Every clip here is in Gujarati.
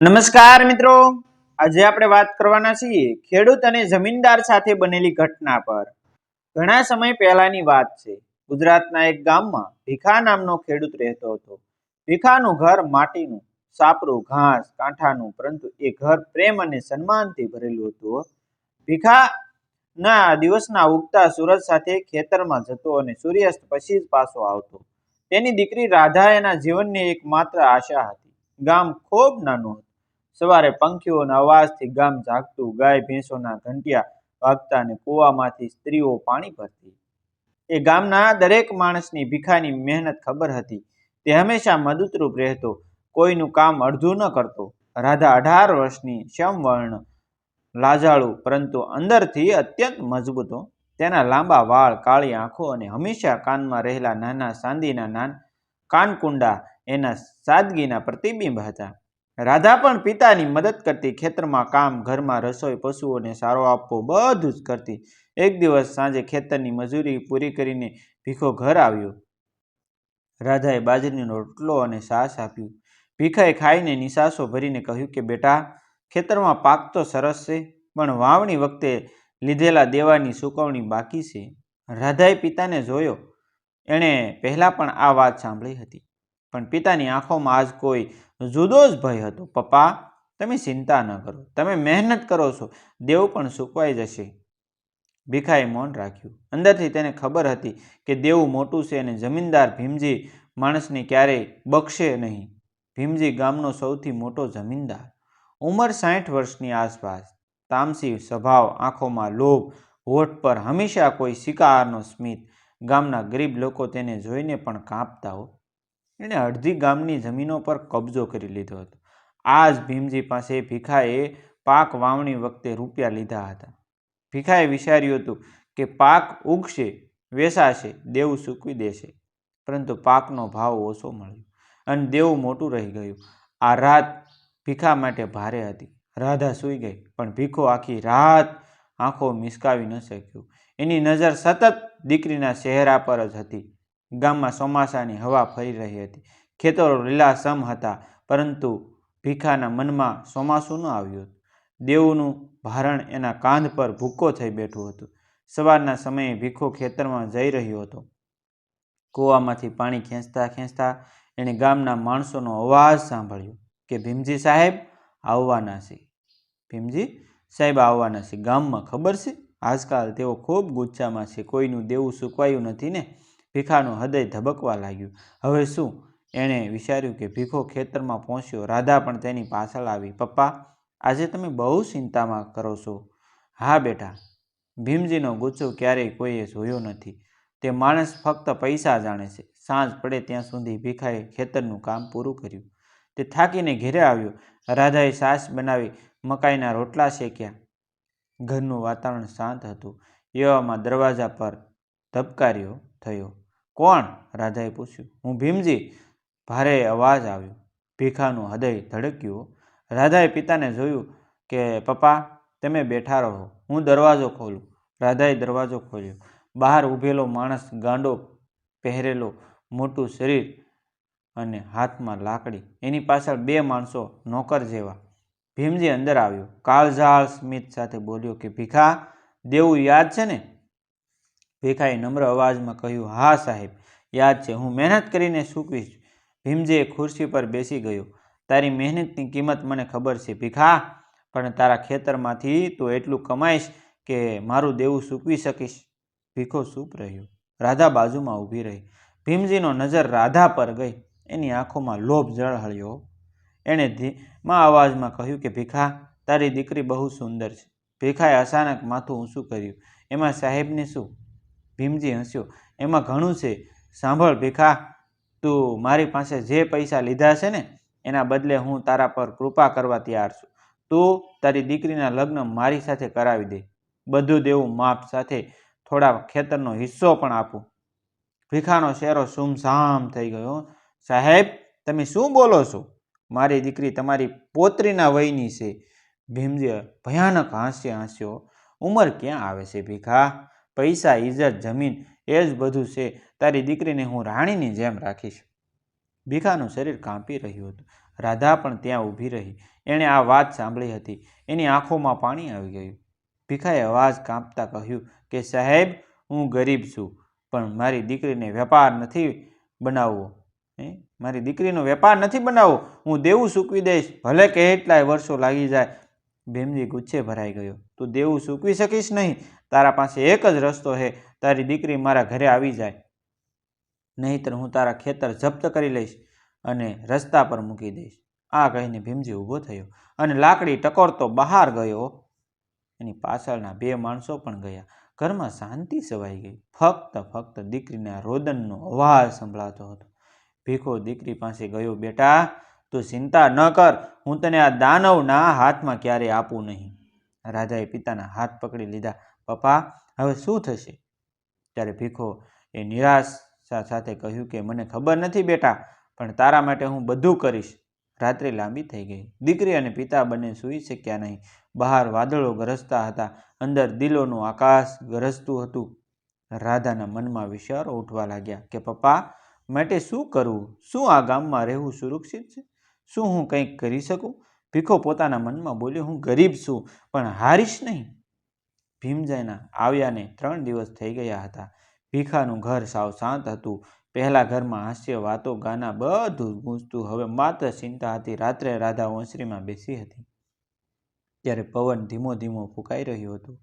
નમસ્કાર મિત્રો. આજે આપણે વાત કરવાના છીએ ખેડૂત અને જમીનદાર સાથે બનેલી ઘટના પર. ઘણા સમય પહેલાની વાત છે. ગુજરાતના એક ગામમાં ભીખા નામનો ખેડૂત રહેતો હતો. ભીખાનું ઘર માટીનું, સાપરું, ઘાસ, કાંઠાનું, પરંતુ એ ઘર પ્રેમ અને સન્માનથી ભરેલું હતું ભીખાના દિવસના ઉગતા સૂરજ સાથે ખેતરમાં જતો અને સૂર્યાસ્ત પછી જ પાછો આવતો. તેની દીકરી રાધા એના જીવનની એક માત્ર આશા હતી. ગામ ખૂબ નાનું હતું. સવારે પંખીઓના અવાજથી ગામ જાગતું ગાય ભેંસોના ઘંટિયા વાગતા અને કૂવામાંથી સ્ત્રીઓ પાણી ભરતી. એ ગામના દરેક માણસની ભીખાની મહેનત ખબર હતી. તે હંમેશા મદદરૂપ રહેતો, કોઈનું કામ અડધું ન કરતો. રાધા અઢાર વર્ષની શ્યામવર્ણ લાજાળુ, પરંતુ અંદરથી અત્યંત મજબૂતો તેના લાંબા વાળ, કાળી આંખો અને હંમેશા કાનમાં રહેલા નાના ચાંદીના નાન કાનકુંડા એના સાદગીના પ્રતિબિંબ હતા. રાધા પણ પિતાની મદદ કરતી, ખેતરમાં કામ, ઘરમાં રસોઈ, પશુઓને સારો આપવો બધું જ કરતી. એક દિવસ સાંજે ખેતરની મજૂરી પૂરી કરીને ભીખો ઘર આવ્યો. રાધાએ બાજરીનો રોટલો અને સાસ આપ્યું. ભીખાએ ખાઈને નિશાસો ભરીને કહ્યું કે, બેટા, ખેતરમાં પાક તો સરસ છે, પણ વાવણી વખતે લીધેલા દેવાની સુકવણી બાકી છે. રાધાએ પિતાને જોયો. એણે પહેલાં પણ આ વાત સાંભળી હતી, પણ પિતાની આંખોમાં આજ કોઈ જુદો જ ભય હતો. પપ્પા, તમે ચિંતા ન કરો. તમે મહેનત કરો છો. દેવ પણ સુકવાઈ જશે. ભીખાએ મૌન રાખ્યું. અંદરથી તેને ખબર હતી કે દેવું મોટું છે અને જમીનદાર ભીમજી માણસને ક્યારેય બક્ષે નહીં. ભીમજી ગામનો સૌથી મોટો જમીનદાર. ઉંમર સાઠ વર્ષની આસપાસ. તામસી સ્વભાવ, આંખોમાં લોભ, હોઠ પર હંમેશા કોઈ શિકારનો સ્મિત. ગામના ગરીબ લોકો તેને જોઈને પણ કાંપતા હો એણે અડધી ગામની જમીનો પર કબજો કરી લીધો હતો. આ જ ભીમજી પાસે ભીખાએ પાક વાવણી વખતે રૂપિયા લીધા હતા. ભીખાએ વિચાર્યું હતું કે પાક ઉગશે વેસાશે દેવું સૂકવી દેશે. પરંતુ પાકનો ભાવ ઓછો મળ્યો અને દેવું મોટું રહી ગયું. આ રાત ભીખા માટે ભારે હતી. રાધા સૂઈ ગઈ, પણ ભીખો આખી રાત આંખો મિસકાવી ન શક્યો. એની નજર સતત દીકરીના ચહેરા પર જ હતી. ગામમાં ચોમાસાની હવા ફરી રહી હતી. ખેતરો લીલાસમ હતા, પરંતુ ભીખાના મનમાં ચોમાસું ન આવ્યું દેવનું ભારણ એના કાંધ પર ભૂક્કો થઈ બેઠું હતું. સવારના સમયે ભીખો ખેતરમાં જઈ રહ્યો હતો. કૂવામાંથી પાણી ખેંચતા ખેંચતા એણે ગામના માણસોનો અવાજ સાંભળ્યો કે, ભીમજી સાહેબ, આવવાના છે. ભીમજી સાહેબ, આવવાના છે. ગામમાં ખબર છે? આજકાલ તેઓ ખૂબ ગુચ્છામાં છે. કોઈનું દેવું સુકવાયું નથી ને? ભીખાનું હૃદય ધબકવા લાગ્યું. હવે શું? એણે વિચાર્યું કે ભીખો ખેતરમાં પહોંચ્યો. રાધા પણ તેની પાછળ આવી. પપ્પા, આજે તમે બહુ ચિંતામાં કરો છો. હા બેટા, ભીમજીનો ગુસ્સો ક્યારેય કોઈએ જોયો નથી. તે માણસ ફક્ત પૈસા જાણે છે. સાંજ પડે ત્યાં સુધી ભીખાએ ખેતરનું કામ પૂરું કર્યું. તે થાકીને ઘેરે આવ્યો. રાધાએ સાસ બનાવી મકાઈના રોટલા શેક્યા. ઘરનું વાતાવરણ શાંત હતું. એવામાં દરવાજા પર ધબકાર્યો થયો. કોણ? રાધાએ પૂછ્યું. હું ભીમજી. ભારે અવાજ આવ્યો. ભીખાનું હૃદય ધડક્યું. રાધાએ પિતાને જોયું કે, પપ્પા, તમે બેઠા રહો. હું દરવાજો ખોલું. રાધાએ દરવાજો ખોલ્યો. બહાર ઊભેલો માણસ ગાંડો પહેરેલો મોટું શરીર અને હાથમાં લાકડી. એની પાછળ બે માણસો નોકર જેવા. ભીમજી અંદર આવ્યો. કાળઝાળ સ્મિત સાથે બોલ્યો કે, ભીખા, દેવું યાદ છે ને? ભીખાએ નમ્ર અવાજમાં કહ્યું, હા, સાહેબ, યાદ છે, હું મહેનત કરીને સૂકવીશ. ભીમજીએ ખુરશી પર બેસી ગયો. તારી મહેનતની કિંમત મને ખબર છે, ભીખા, પણ તારા ખેતરમાંથી તું એટલું કમાઈશ કે મારું દેવું સૂકવી શકીશ. ભીખો સૂપ રહ્યો. રાધા બાજુમાં ઊભી રહી. ભીમજીનો નજર રાધા પર ગઈ. એની આંખોમાં લોભ ઝળહળ્યો. એણે ધીમા અવાજમાં કહ્યું કે, ભીખા, તારી દીકરી બહુ સુંદર છે. ભીખાએ અચાનક માથું ઊંચું કર્યું. એમાં સાહેબને શું ભીમજી હસ્યો. એમાં ઘણું છે. સાંભળ ભીખા, તું મારી પાસે જે પૈસા લીધા છે ને, એના બદલે હું તારા પર કૃપા કરવા તૈયાર છું. તું તારી દીકરીના લગ્ન મારી સાથે કરાવી દે. બધું દેવું માપ સાથે થોડા ખેતરનો હિસ્સો પણ આપું. ભીખાનો શેરો સુમસામ થઈ ગયો. સાહેબ, તમે શું બોલો છો? મારી દીકરી તમારી પોત્રીના વયની છે. ભીમજી ભયાનક હાસ્ય હાસ્યો. ઉંમર ક્યાં આવે છે ભીખા? પૈસા ઇજ્જત જમીન એ જ બધું છે. તારી દીકરીને હું રાણીની જેમ રાખીશ. ભીખાનું શરીર કાંપી રહ્યું હતું. રાધા પણ ત્યાં ઊભી રહી. એણે આ વાત સાંભળી હતી. એની આંખોમાં પાણી આવી ગયું. ભીખાએ અવાજ કાંપતા કહ્યું કે, સાહેબ, હું ગરીબ છું, પણ મારી દીકરીને વેપાર નથી બનાવવો. મારી દીકરીનો વેપાર નથી બનાવવો? હું દેવું સૂકવી દઈશ. ભલે કેટલાય વર્ષો લાગી જાય. ભીમજી ગુચ્છે ભરાઈ ગયો. તું દેવું સૂકવી શકીશ નહીં. તારા પાસે એક જ રસ્તો છે તારી દીકરી મારા ઘરે આવી જાય. નહીંતર હું તારા ખેતર જપ્ત કરી લઈશ અને રસ્તા પર મૂકી દઈશ. આ કહીને ભીમજી ઊભો થયો અને લાકડી ટકોરતો બહાર ગયો. એની પાછળના બે માણસો પણ ગયા. ઘરમાં શાંતિ સવાઈ ગઈ. ફક્ત ફક્ત દીકરીના રોદનનો અવાજ સંભળાતો હતો. ભીખો દીકરી પાસે ગયો, બેટા, તું ચિંતા ન કર. હું તને આ દાનવના હાથમાં ક્યારેય આપું નહીં. રાજાએ પિતાના હાથ પકડી લીધા. પપ્પા, હવે શું થશે? ત્યારે ભીખો એ નિરાશા સાથે કહ્યું કે, મને ખબર નથી બેટા, પણ તારા માટે હું બધું કરીશ. રાત્રે લાંબી થઈ ગઈ. દીકરી અને પિતા બંને સૂઈ શક્યા નહીં. બહાર વાદળો ગરજતા હતા. અંદર દિલોનું આકાશ ગરજતું હતું. રાધાના મનમાં વિચારો ઉઠવા લાગ્યા કે, પપ્પા, માટે શું કરવું? શું આ ગામમાં રહેવું સુરક્ષિત છે? શું હું કંઈક કરી શકું? ભીખો પોતાના મનમાં બોલ્યો, હું ગરીબ છું, પણ હારીશ નહીં. ભીમજાઈના આવ્યાને ત્રણ દિવસ થઈ ગયા હતા. ભીખાનું ઘર સાવ શાંત હતું. પહેલાં ઘરમાં હાસ્ય વાતો ગાના બધું ગૂંજતું. હવે માત્ર ચિંતા હતી. રાત્રે રાધા વંશરીમાં બેસી હતી. ત્યારે પવન ધીમો ધીમો ફૂંકાઈ રહ્યું હતું.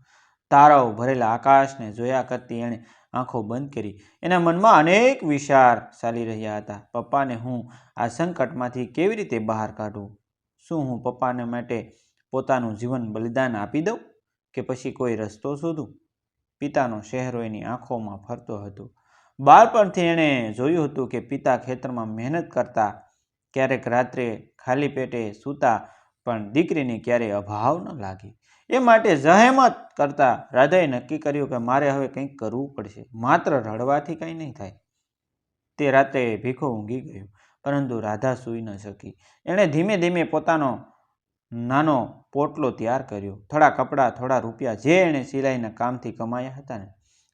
તારાઓ ભરેલા આકાશને જોયા કરતી એણે આંખો બંધ કરી. એના મનમાં અનેક વિચાર ચાલી રહ્યા હતા. પપ્પાને હું આ સંકટમાંથી કેવી રીતે બહાર કાઢું? શું હું પપ્પાને માટે પોતાનું જીવન બલિદાન આપી દઉં? કે પછી કોઈ રસ્તો શોધું? પિતાનો શહેરો એની આંખોમાં ફરતો હતો. બાળપણથી એણે જોયું હતું કે પિતા ખેતરમાં મહેનત કરતા ક્યારેક રાત્રે ખાલી પેટે સૂતા પણ દીકરીને ક્યારેય અભાવ ન લાગે. એ માટે જહેમત કરતા રાધાએ નક્કી કર્યું કે મારે હવે કંઈક કરવું પડશે. માત્ર રડવાથી કંઈ નહીં થાય. તે રાતે ભીખો ઊંઘી ગયો, પરંતુ રાધા સૂઈ ન શકી. એણે ધીમે ધીમે પોતાનો નાનો પોટલો તૈયાર કર્યો. થોડા કપડાં, થોડા રૂપિયા જે એણે સિલાઈના કામથી કમાયા હતા ને,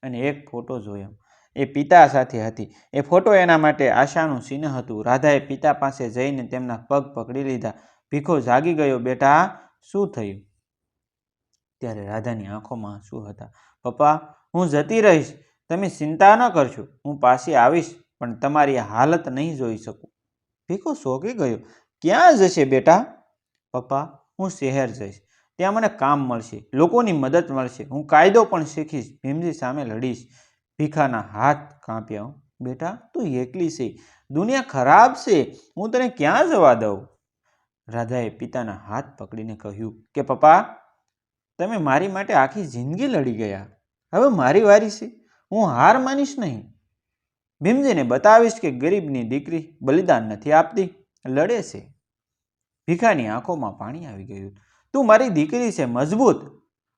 અને એક ફોટો જોયો. એ પિતા સાથે હતી. એ ફોટો એના માટે આશાનું ચિહ્ન હતું. રાધાએ પિતા પાસે જઈને તેમના પગ પકડી લીધા. ભીખો જાગી ગયો, બેટા, શું થયું? ત્યારે રાધાની આંખોમાં શું હતા. પપ્પા, હું જતી રહીશ. તમે ચિંતા ન કરશો. હું પાછી આવીશ, પણ તમારી હાલત નહીં જોઈ શકું. ભીખો શોકી ગયો. ક્યાં જશે બેટા? પપ્પા હું શહેર જઈશ. ત્યાં મને કામ મળશે, લોકોની મદદ મળશે. હું કાયદો પણ શીખીશ, ભીમજી સામે લડીશ. ભીખાના હાથ કાંપ્યા બેટા, તું એકલી છે. દુનિયા ખરાબ છે. હું તને ક્યાં જવા દઉં? રાધાએ પિતાના હાથ પકડીને કહ્યું કે, પપ્પા, તમે મારી માટે આખી જિંદગી લડી ગયા. હવે મારી વારી છે. હું હાર માનીશ નહીં. ભીમજીને બતાવીશ કે ગરીબની દીકરી બલિદાન નથી આપતી. લડે છે. ભીખાની આંખોમાં પાણી આવી ગયું. તું મારી દીકરી છે, મજબૂત.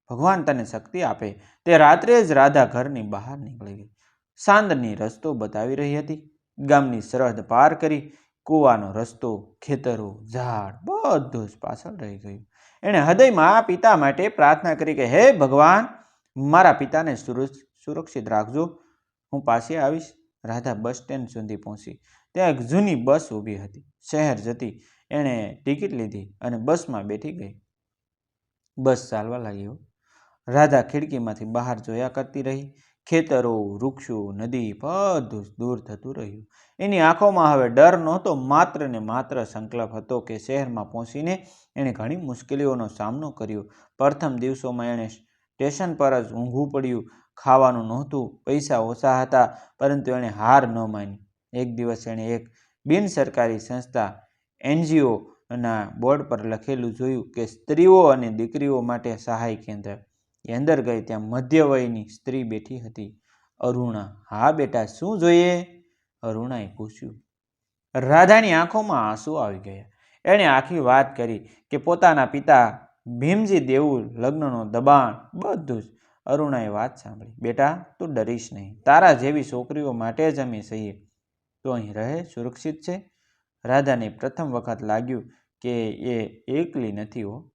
ભગવાન તને શક્તિ આપે. તે રાત્રે જ રાધા ઘરની બહાર નીકળી ગઈ. સાંદની રસ્તો બતાવી રહી હતી. ગામની સરહદ પાર કરી કૂવાનો રસ્તો, ખેતરો, ઝાડ બધું જ પાછળ રહી ગયું. એણે હૃદયમાં પિતા માટે પ્રાર્થના કરી કે, હે ભગવાન, મારા પિતાને સુરક્ષિત રાખજો. હું પાછી આવીશ. રાધા બસ સ્ટેન્ડ સુધી પહોંચી. ત્યાં એક જૂની બસ ઊભી હતી. શહેર જતી એણે ટિકિટ લીધી અને બસમાં બેઠી ગઈ. બસ ચાલવા લાગ્યો રાધા ખિડકીમાંથી બહાર જોયા કરતી રહી. ખેતરો, વૃક્ષો, નદી બધું દૂર થતું રહ્યું. એની આંખોમાં હવે ડર નહોતો, માત્ર ને માત્ર સંકલ્પ હતો કે શહેરમાં પહોંચીને એણે ઘણી મુશ્કેલીઓનો સામનો કર્યો. પ્રથમ દિવસોમાં એણે સ્ટેશન પર જ ઊંઘવું પડ્યું. ખાવાનું નહોતું, પૈસા ઓછા હતા, પરંતુ એણે હાર ન માની. એક દિવસ એણે એક બિન સરકારી સંસ્થા એનજીઓના બોર્ડ પર લખેલું જોયું કે સ્ત્રીઓ અને દીકરીઓ માટે સહાય કેન્દ્ર. એ અંદર ગઈ ત્યાં મધ્યવયની સ્ત્રી બેઠી હતી. અરુણા, હા બેટા, શું જોઈએ? અરુણાએ પૂછ્યું. રાધાની આંખોમાં આંસુ આવી ગયા. એણે આખી વાત કરી કે પોતાના પિતા ભીમજી દેવું લગ્નનો દબાણ બધું જ. અરુણાએ વાત સાંભળી. બેટા, તું ડરીશ નહીં. તારા જેવી છોકરીઓ માટે જ અમે સહીએ તું અહીં રહે, સુરક્ષિત છે? રાધાને પ્રથમ વખત લાગ્યું કે એ એકલી નથી હો.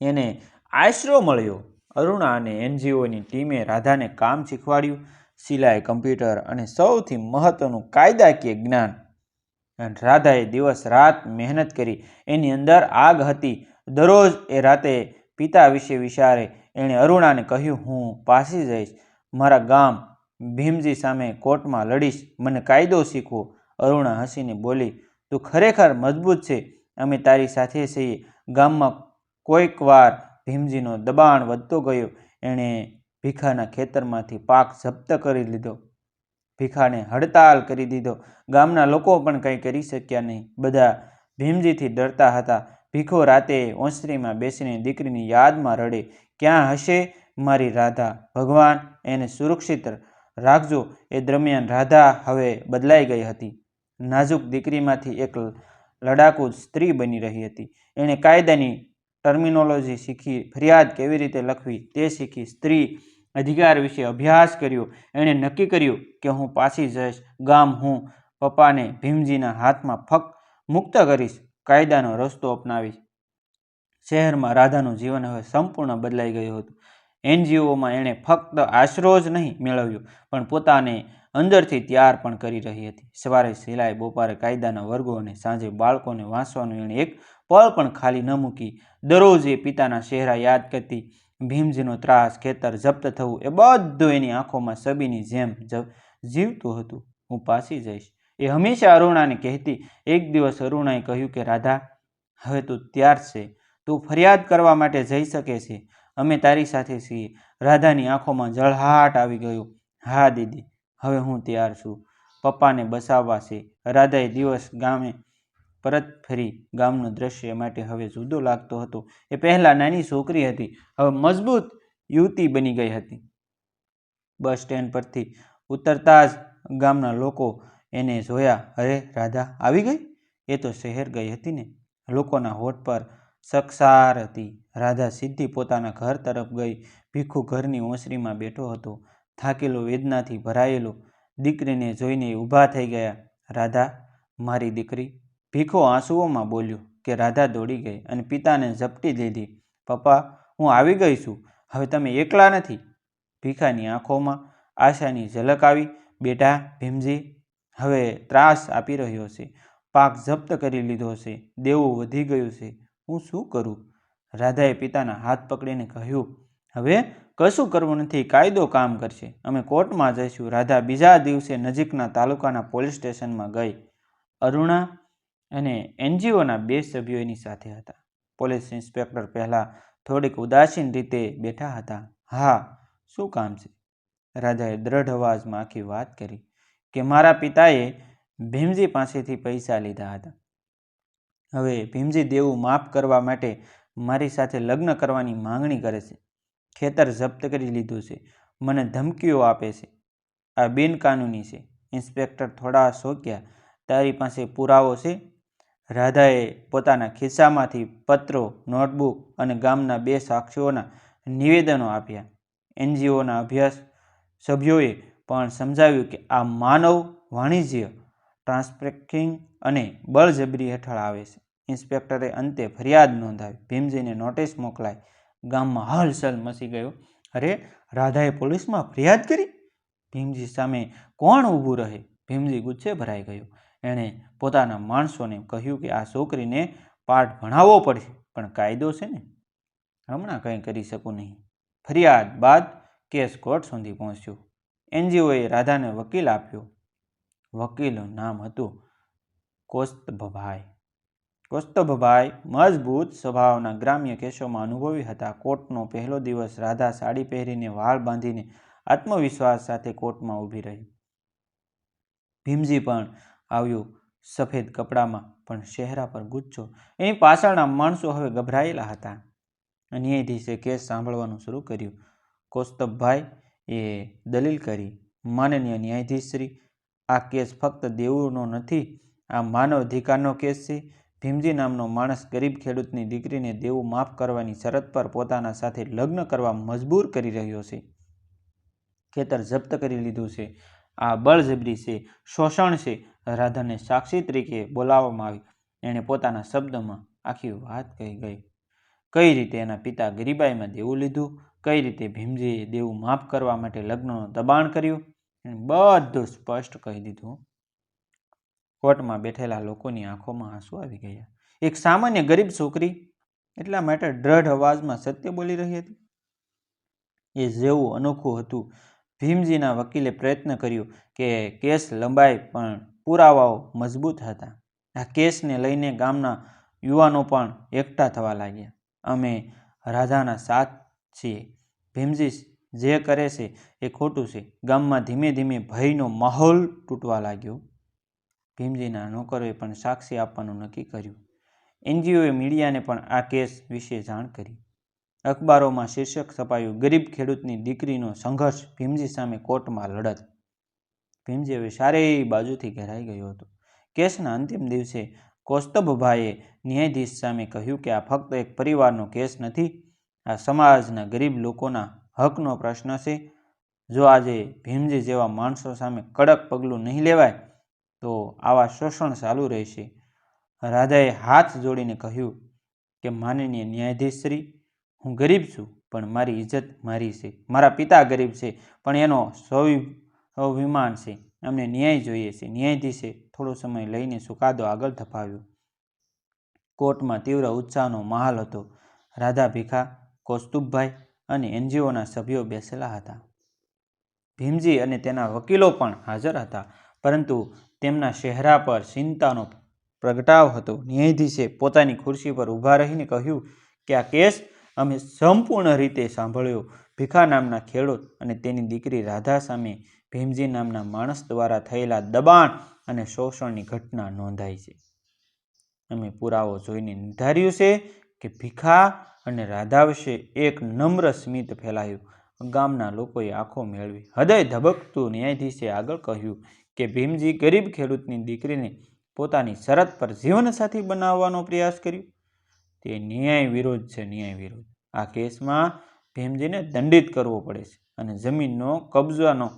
એને આશરો મળ્યો. અરુણા અને એનજીઓની ટીમે રાધાને કામ શીખવાડ્યું. સિલાઈ, કમ્પ્યુટર અને સૌથી મહત્ત્વનું કાયદાકીય જ્ઞાન. રાધાએ દિવસ રાત મહેનત કરી. એની અંદર આગ હતી. દરરોજ એ રાતે પિતા વિશે વિચારે. એણે અરુણાને કહ્યું, હું પાસી જઈશ. મારા ગામ ભીમજી સામે કોર્ટમાં લડીશ. મને કાયદો શીખવો. અરુણા હસીને બોલી, તું ખરેખર મજબૂત છે. અમે તારી સાથે છીએ. ગામમાં કોઈક વાર ભીમજીનો દબાણ વધતો ગયો. એણે ભીખાના ખેતરમાંથી પાક જપ્ત કરી લીધો. ભીખાને હડતાલ કરી દીધો. ગામના લોકો પણ કંઈ કરી શક્યા નહીં. બધા ભીમજીથી ડરતા હતા. ભીખો રાતે ઓસરીમાં બેસીને દીકરીની યાદમાં રડે. ક્યાં હશે મારી રાધા? ભગવાન એને સુરક્ષિત રાખજો. એ દરમિયાન રાધા હવે બદલાઈ ગઈ હતી. નાજુક દીકરીમાંથી એક લડાકુ સ્ત્રી બની રહી હતી. એણે કાયદાની ટર્મિનોલોજી શીખી, ફરિયાદ કેવી રીતે લખવી તે શીખી, સ્ત્રી અધિકાર વિશે અભ્યાસ કર્યો. એણે નક્કી કર્યું કે હું પાછી જઈશ, ગામ હું પપ્પાને ભીમજીના હાથમાં ફક્ત મુક્ત કરીશ, કાયદાનો રસ્તો અપનાવીશ. શહેરમાં રાધાનું જીવન હવે સંપૂર્ણ બદલાઈ ગયું હતું. એનજીઓમાં એણે ફક્ત આશરો જ નહીં મેળવ્યો, પણ પોતાને અંદરથી તૈયાર પણ કરી રહી હતી. સવારે સિલાઈ, બપોરે કાયદાના વર્ગો અને સાંજે બાળકોને વાંચવાનું એણે એક પળ પણ ખાલી ન મૂકી. દરરોજ એ પિતાના ચહેરા યાદ કરતી, ભીમજીનો ત્રાસ, ખેતર જપ્ત થવું, એ બધું એની આંખોમાં સબીની જેમ જીવતું હતું. હું પાસી જઈશ. એ હંમેશા અરુણાને કહેતી, એક દિવસ અરુણાએ કહ્યું કે, રાધા, હવે તું તૈયાર છે. તું ફરિયાદ કરવા માટે જઈ શકે છે. અમે તારી સાથે છીએ. રાધાની આંખોમાં જળહાટ આવી ગયો. હા, દીદી. હવે હું તૈયાર છું. પપ્પાને બસાવવા છે રાધાએ દિવસ ગામે પરત ફરી ગામનું દ્રશ્ય માટે હવે જુદો લાગતો હતો. એ પહેલાં નાની છોકરી હતી, હવે મજબૂત યુવતી બની ગઈ હતી. બસ સ્ટેન્ડ પરથી ઉતરતા જ ગામના લોકો એને જોયા, અરે, રાધા, આવી ગઈ? એ તો શહેર ગઈ હતી ને. લોકોના હોઠ પર સકસાર હતી. રાધા સીધી પોતાના ઘર તરફ ગઈ, ભીખુ ઘરની ઓસરીમાં બેઠો હતો. થાકેલો વેદનાથી ભરાયેલો દીકરીને જોઈને ઊભા થઈ ગયા. રાધા, મારી દીકરી. ભીખો આંસુઓમાં બોલ્યો કે રાધા દોડી ગઈ અને પિતાને ઝપટી લીધી પપ્પા, હું આવી ગઈ છું. હવે તમે એકલા નથી. ભીખાની આંખોમાં આશાની ઝલક આવી. બેટા, ભીમજી, હવે ત્રાસ આપી રહ્યો છે. પાક જપ્ત કરી લીધો છે. દેવું વધી ગયું છે. હું શું કરું? રાધાએ પિતાના હાથ પકડીને કહ્યું હવે કશું કરવું નથી, કાયદો કામ કરશે. અમે કોર્ટમાં જઈશું. રાધા બીજા દિવસે નજીકના તાલુકાના પોલીસ સ્ટેશનમાં ગઈ. અરુણા અને એનજીઓના બે સભ્યો એની સાથે હતા. પોલીસ ઇન્સ્પેક્ટર પહેલાં થોડીક ઉદાસીન રીતે બેઠા હતા. હા, શું કામ છે? રાધાએ દ્રઢ અવાજમાં આખી વાત કરી કે, મારા પિતાએ ભીમજી પાસેથી પૈસા લીધા હતા. હવે ભીમજી દેવું માફ કરવા માટે મારી સાથે લગ્ન કરવાની માંગણી કરે છે. ખેતર જપ્ત કરી લીધું છે. મને ધમકીઓ આપે છે. આ બિનકાનૂની છે. ઇન્સ્પેક્ટર થોડા શોક્યા. તારી પાસે પુરાવો છે? રાધાએ પોતાના ખિસ્સામાંથી પત્રો, નોટબુક અને ગામના બે સાક્ષીઓના નિવેદનો આપ્યા. એનજીઓના અભ્યાસ સભ્યોએ પણ સમજાવ્યું કે આ માનવ વાણિજ્ય, ટ્રાન્સપેક્ટિંગ અને બળજબરી હેઠળ આવે છે. ઇન્સ્પેક્ટરે અંતે ફરિયાદ નોંધાવી. ભીમજીને નોટિસ મોકલાઈ. ગામમાં હલચલ મચી ગયો. અરે, રાધાએ પોલીસમાં ફરિયાદ કરી? ભીમજી સામે કોણ ઊભું રહે? ભીમજી ગુસ્સે ભરાઈ ગયો. એણે પોતાના માણસોને કહ્યું કે આ છોકરીને પાઠ ભણાવવો પડશે, પણ કાયદો છે ને, હમણાં કંઈ કરી શકું નહીં. ફરિયાદ બાદ કેસ કોર્ટ સુધી પહોંચ્યો. એનજીઓએ રાધાને વકીલ આપ્યો. વકીલનું નામ હતું કોસ્તભભાઈ. કોસ્તભભાઈ મજબૂત સ્વભાવના ગ્રામ્ય કેસોમાં અનુભવી હતા. કોર્ટનો પહેલો દિવસ રાધા સાડી પહેરીને વાળ બાંધીને આત્મવિશ્વાસ સાથે કોર્ટમાં ઊભી રહી. ભીમજી પણ આવ્યો સફેદ કપડામાં, પણ ચહેરા પર ગુચ્છો. એની પાછળના માણસો હવે ગભરાયેલા હતા. ન્યાયાધીશે કેસ સાંભળવાનું શરૂ કર્યું. કૌસ્તભભાઈ, એ દલીલ કરી. માનનીય ન્યાયાધીશ શ્રી આ કેસ ફક્ત દેવુનો નથી, આ માનવ અધિકારનો કેસ છે. ભીમજી નામનો માણસ ગરીબ ખેડૂતની દીકરીને દેવું માફ કરવાની શરત પર પોતાના સાથે લગ્ન કરવા મજબૂર કરી રહ્યો છે. ખેતર જપ્ત કરી લીધું છે. આ બળજબરી છે, શોષણ છે, રાધાને સાક્ષી તરીકે બોલાવવામાં આવી. એણે પોતાના શબ્દમાં આખી વાત કહી ગઈ. કઈ રીતે એના પિતા ગરીબાઈમાં દેવું લીધું? કઈ રીતે ભીમજીએ દેવું માફ કરવા માટે લગ્નનું દબાણ કર્યું? એણે બધું સ્પષ્ટ કહી દીધું. કોર્ટમાં બેઠેલા લોકોની આંખોમાં આંસુ આવી ગયા. એક સામાન્ય ગરીબ છોકરી એટલા માટે દ્રઢ અવાજમાં સત્ય બોલી રહી હતી. એ જેવું અનોખું હતું. ભીમજીના વકીલે પ્રયત્ન કર્યો કે કેસ લંબાય, પણ પુરાવાઓ મજબૂત હતા. આ કેસને લઈને ગામના યુવાનો પણ એકઠા થવા લાગ્યા. અમે રાધાના સાથ છીએ. ભીમજી જે કરે છે એ ખોટું છે. ગામમાં ધીમે ધીમે ભયનો માહોલ તૂટવા લાગ્યો. ભીમજીના નોકરોએ પણ સાક્ષી આપવાનું નક્કી કર્યું. એનજીઓએ મીડિયાને પણ આ કેસ વિશે જાણ કરી. અખબારોમાં શીર્ષક છપાયું, ગરીબ ખેડૂતની દીકરીનો સંઘર્ષ ભીમજી સામે કોર્ટમાં લડત. ભીમજી ચારેય બાજુથી ઘેરાઈ ગયો હતો. કેસના અંતિમ દિવસે કોસ્તભભાઈએ ન્યાયાધીશ સામે કહ્યું કે આ ફક્ત એક પરિવારનો કેસ નથી, આ સમાજના ગરીબ લોકોના હકનો પ્રશ્ન છે. જો આજે ભીમજી જેવા માણસો સામે કડક પગલું નહીં લેવાય તો આવા શોષણ ચાલુ રહેશે. રાધાએ હાથ જોડીને કહ્યું કે, માનનીય ન્યાયાધીશ શ્રી હું ગરીબ છું, પણ મારી ઇજ્જત મારી છે. મારા પિતા ગરીબ છે, પણ એનો સ્વાભિ સ્વાભિમાન છે. અમને ન્યાય જોઈએ છે. ન્યાયાધીશે થોડો સમય લઈને ચુકાદો આગળ ધપાવ્યો. કોર્ટમાં તીવ્ર ઉત્સાહનો માહોલ હતો. રાધા ભીખા, કૌસ્તુભભાઈ અને એનજીઓના સભ્યો બેસેલા હતા. ભીમજી અને તેના વકીલો પણ હાજર હતા. પરંતુ તેમના ચહેરા પર ચિંતાનો પ્રગટાવ હતો. ન્યાયાધીશે પોતાની ખુરશી પર ઊભા રહીને કહ્યું કે આ કેસ અમે સંપૂર્ણ રીતે સાંભળ્યો. ભીખા નામના ખેડૂત અને તેની દીકરી રાધા સામે ભીમજી નામના માણસ દ્વારા થયેલા દબાણ અને શોષણની ઘટના નોંધાઈ છે. અમે પુરાવો જોઈને નિર્ધાર્યું છે કે ભીખા અને રાધા વિશે એક નમ્ર સ્મિત ફેલાયું. ગામના લોકોએ આંખો મેળવી. હૃદય ધબકતું ન્યાયાધીશે આગળ કહ્યું કે ભીમજી ગરીબ ખેડૂતની દીકરીને પોતાની શરત પર જીવનસાથી બનાવવાનો પ્રયાસ કર્યો. તે ન્યાય વિરોધ છે, ન્યાય વિરોધ. આ કેસમાં ભીમજીને દંડિત કરવો પડે છે અને જમીનનો, કબજાનો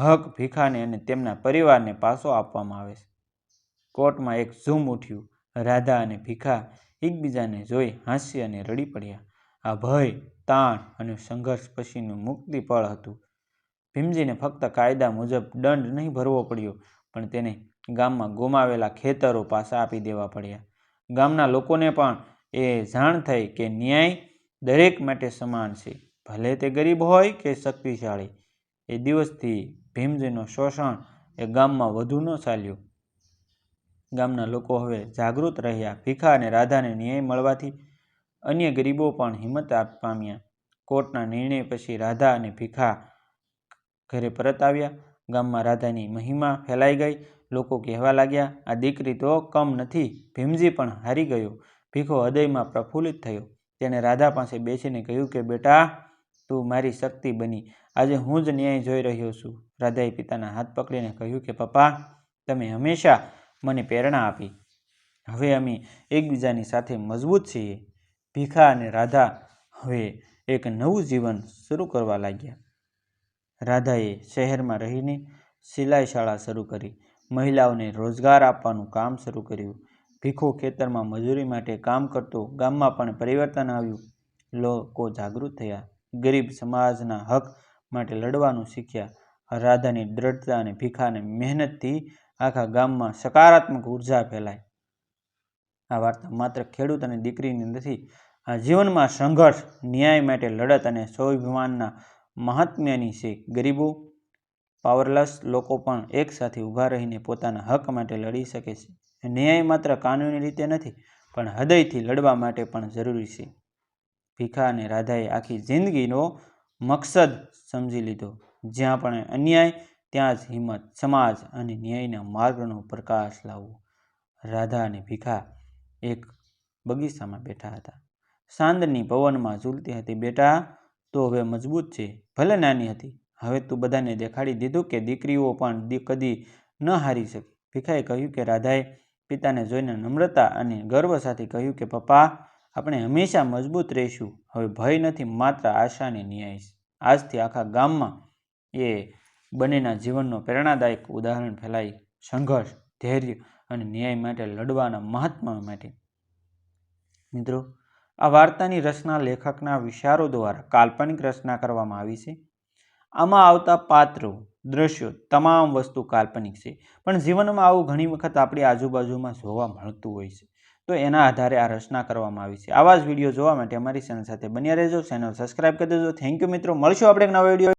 હક ભીખાને અને તેમના પરિવારને પાછો આપવામાં આવે છે. કોર્ટમાં એક ઝૂમ ઉઠ્યું. રાધા અને ભીખા એકબીજાને જોઈ હાસ્ય અને રડી પડ્યા. આ ભય, તાણ અને સંઘર્ષ પછીનું મુક્તિ પળ હતું. ભીમજીને ફક્ત કાયદા મુજબ દંડ નહીં ભરવો પડ્યો, પણ તેને ગામમાં ગુમાવેલા ખેતરો પાછા આપી દેવા પડ્યા. ગામના લોકોને પણ એ જાણ થઈ કે ન્યાય દરેક માટે સમાન છે. ભલે તે ગરીબ હોય કે શક્તિશાળી, એ દિવસથી ભીમજીનું શોષણ એ ગામમાં વધુ ન ચાલ્યું. ગામના લોકો હવે જાગૃત રહ્યા. ભીખા અને રાધાને ન્યાય મળવાથી અન્ય ગરીબો પણ હિંમત પામ્યા. કોર્ટના નિર્ણય પછી રાધા અને ભીખા ઘરે પરત આવ્યા. ગામમાં રાધાની મહિમા ફેલાઈ ગઈ. લોકો કહેવા લાગ્યા, આ દીકરી તો કમ નથી. ભીમજી પણ હારી ગયો. ભીખો હૃદયમાં પ્રફુલ્લિત થયો. તેણે રાધા પાસે બેસીને કહ્યું કે, બેટા, તું મારી શક્તિ બની. આજે હું જ ન્યાય જોઈ રહ્યો છું. રાધાએ પિતાના હાથ પકડીને કહ્યું કે, પપ્પા, તમે હંમેશા મને પ્રેરણા આપી. હવે અમે એકબીજાની સાથે મજબૂત છીએ. ભીખા અને રાધા હવે એક નવું જીવન શરૂ કરવા લાગ્યા. રાધાએ શહેરમાં રહીને સિલાઈ શાળા શરૂ કરી. મહિલાઓને રોજગાર આપવાનું કામ શરૂ કર્યું. ભીખો ખેતરમાં મજૂરી માટે કામ કરતો ગામમાં પણ પરિવર્તન આવ્યું. લોકો જાગૃત થયા. ગરીબ સમાજના હક માટે લડવાનું શીખ્યા. રાધાની દ્રઢતા અને ભીખાને મહેનતથી આખા ગામમાં સકારાત્મક ઊર્જા ફેલાય આ વાર્તા માત્ર ખેડૂત અને દીકરીની નથી, આ જીવનમાં સંઘર્ષ, ન્યાય માટે લડત અને સ્વાભિમાનના મહાત્મ્યની છે ગરીબો, પાવરલેસ લોકો પણ એકસાથે ઊભા રહીને પોતાના હક માટે લડી શકે છે. ન્યાય માત્ર કાનૂની રીતે નથી, પણ હૃદયથી લડવા માટે પણ જરૂરી છે. ભીખા અને રાધાએ આખી જિંદગીનો મકસદ સમજી લીધો. જ્યાં પણ અન્યાય, ત્યાં જ હિંમત, સમાજ અને ન્યાયના માર્ગનો પ્રકાશ લાવવો. રાધા અને ભીખા એક બગીચામાં બેઠા હતા. સાંદની પવનમાં ઝૂલતી હતી. બેટા તો હવે મજબૂત છે. ભલે નાની હતી. હવે તું બધાને દેખાડી દીધું કે દીકરીઓ પણ કદી ન હારી શકે. ભીખાએ કહ્યું કે રાધાએ પિતાને જોઈને નમ્રતા અને ગર્વ સાથે કહ્યું કે, પપ્પા, આપણે હંમેશા મજબૂત રહીશું. હવે ભય નથી, માત્ર આશાની ન્યાય આજથી આખા ગામમાં એ બંનેના જીવનનો પ્રેરણાદાયક ઉદાહરણ ફેલાઈ. સંઘર્ષ, ધૈર્ય અને ન્યાય માટે લડવાના મહાત્મા માટે. મિત્રો આ વાર્તાની રચના લેખકના વિચારો દ્વારા કાલ્પનિક રચના કરવામાં આવી છે. આમાં આવતા પાત્રો, દ્રશ્યો તમામ વસ્તુ કાલ્પનિક છે, પણ જીવનમાં આવું ઘણી વખત આપણી આજુબાજુમાં જોવા મળતું હોય છે. તો એના આધારે આ રચના કરવામાં આવી છે. આવા જ વીડિયો જોવા માટે અમારી ચેનલ સાથે બન્યા રહેજો. ચેનલ સબસ્ક્રાઇબ કરી દેજો. થેન્ક યુ મિત્રો. મળશું આપણે એક નવા વીડિયો